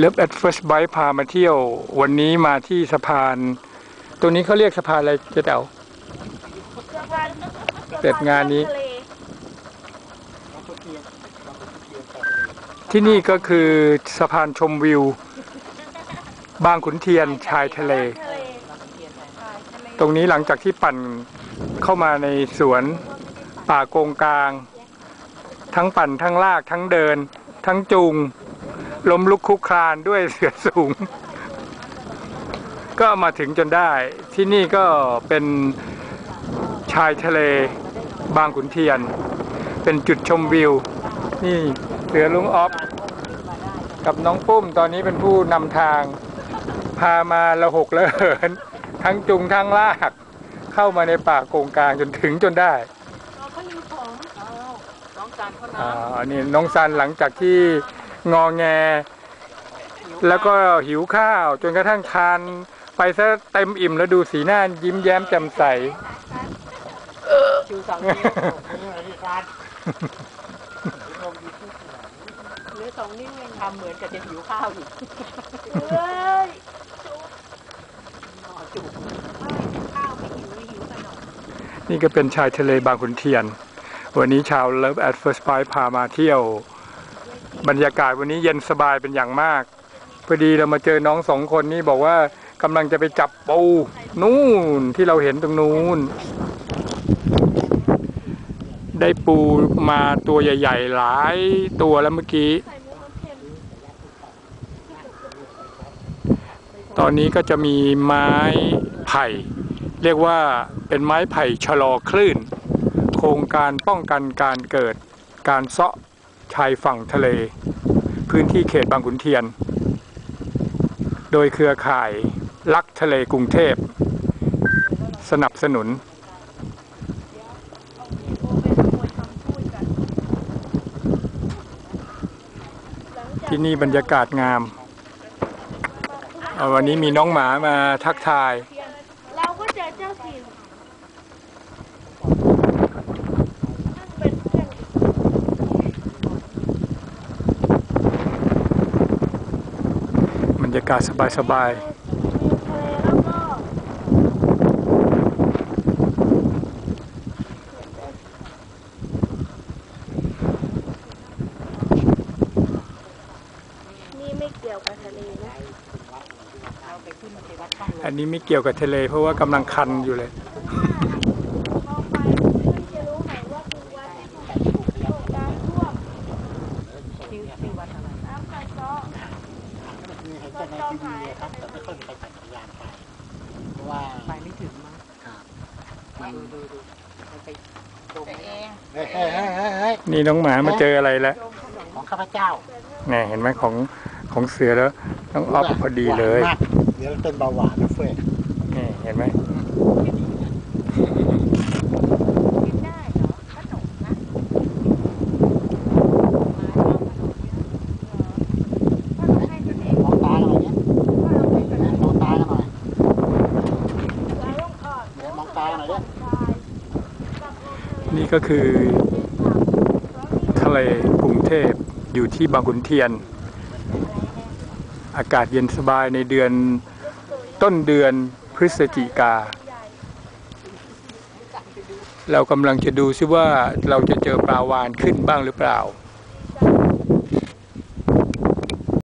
Love at First Bite พามาเที่ยว วันนี้มาที่สะพาน ตัวนี้เขาเรียกสะพานอะไรเจ๊แต๋วเสร็จงานนี้ ที่นี่ก็คือสะพานชมวิว บางขุนเทียนชายทะเล ตรงนี้หลังจากที่ปั่นเข้ามาในสวนป่าโกงกลาง ทั้งปั่นทั้งลากทั้งเดิน ทั้งจูง ล้มลุกคลุกคลานด้วยเสือสูง ก็มาถึงจนได้ ที่นี่ก็เป็นชายทะเลบางขุนเทียน เป็นจุดชมวิว นี่เสือลุงออฟกับน้องปุ้มตอนนี้เป็นผู้นำทาง พามาละหกละเหิน ทั้งจุงทั้งลาก เข้ามาในป่าโกงกลางจนถึงจนได้น้องจานเขาน้อ่าอันนี้น้องซันหลังจากที่ งอแง แล้วก็หิวข้าว จนกระทั่งทาน ไปซะเต็มอิ่มแล้วดูสีหน้ายิ้มแย้มแจ่มใสำชูสองนิ้วเหลือสองนิ้วเองทำเหมือนกับจะหิวข้าวอยู่เฮ้ยหมอจุกข้าวไม่หิวไม่หิวขนมนี่ก็เป็นชายทะเลบางขุนเทียน วันนี้ชาว Love at First Bite พามาเที่ยว บรรยากาศวันนี้เย็นสบายเป็นอย่างมาก พอดีเรามาเจอน้องสองคนนี่บอกว่ากำลังจะไปจับปูนู่นที่เราเห็นตรงนู้น ได้ปูมาตัวใหญ่ ๆ หลายตัวแล้วเมื่อกี้ ตอนนี้ก็จะมีไม้ไผ่ เรียกว่าเป็นไม้ไผ่ชะลอคลื่น โครงการป้องกันการเกิดการเซาะ ชายฝั่งทะเล พื้นที่เขตบางขุนเทียน โดยเครือข่ายลักทะเลกรุงเทพ สนับสนุน ที่นี่บรรยากาศงาม วันนี้มีน้องหมามาทักทาย เทียนเราก็เจอเจ้าถิ่นนั่งเป็นเพื่อน บรรยากาศสบาย มีทะเลแล้วก็นี่ไม่เกี่ยวกับทะเลนะ เราไป ขึ้นไปวัดช่องลๆอัมนนี้ไม่เกี่ยวกับทะเลเพราะว่ากำลังคันอยู่เลย พอไปเพื่อนจะรู้ไหมว่าคือวัดที่ถูกน้ำท่วม ชื่อชื่อวัดอะไร น้ำกระเซาะ มีเห็นแต่ใน ทีวีเลยครับแต่ไม่ค่อยมีใครปั่นจักรยานไปเพราะว่าไปไม่ถึงมั้งมันดูดูดูมันไปโดมเองเฮ้ยเฮ้ยเฮ้ยเฮ้ยเฮ้ยนี่น้องหมามาเจออะไรแล้วของข้าพเจ้าเนี่ยเห็นไหมของของเสือแล้วน้องออฟพอดีเลยหวานมากเดี๋ยวเป็นเบาหวานนะเฟ้ยนี่เห็นไหม กินได้เหรอขนมนะถ้าเราให้ตัวเอง มองตากันหน่อยเนี่ย ถ้าเราให้ตัวเอง มองตากันหน่อย เราต้องออก เดี๋ยวมองตากันหน่อยเนี่ย นี่ก็คือ ทะเลกรุงเทพอยู่ที่บางขุนเทียน อากาศเย็นสบายในเดือนต้นเดือนพฤศจิกา เรากำลังจะดูซิว่าเราจะเจอปลาวานขึ้นบ้างหรือเปล่า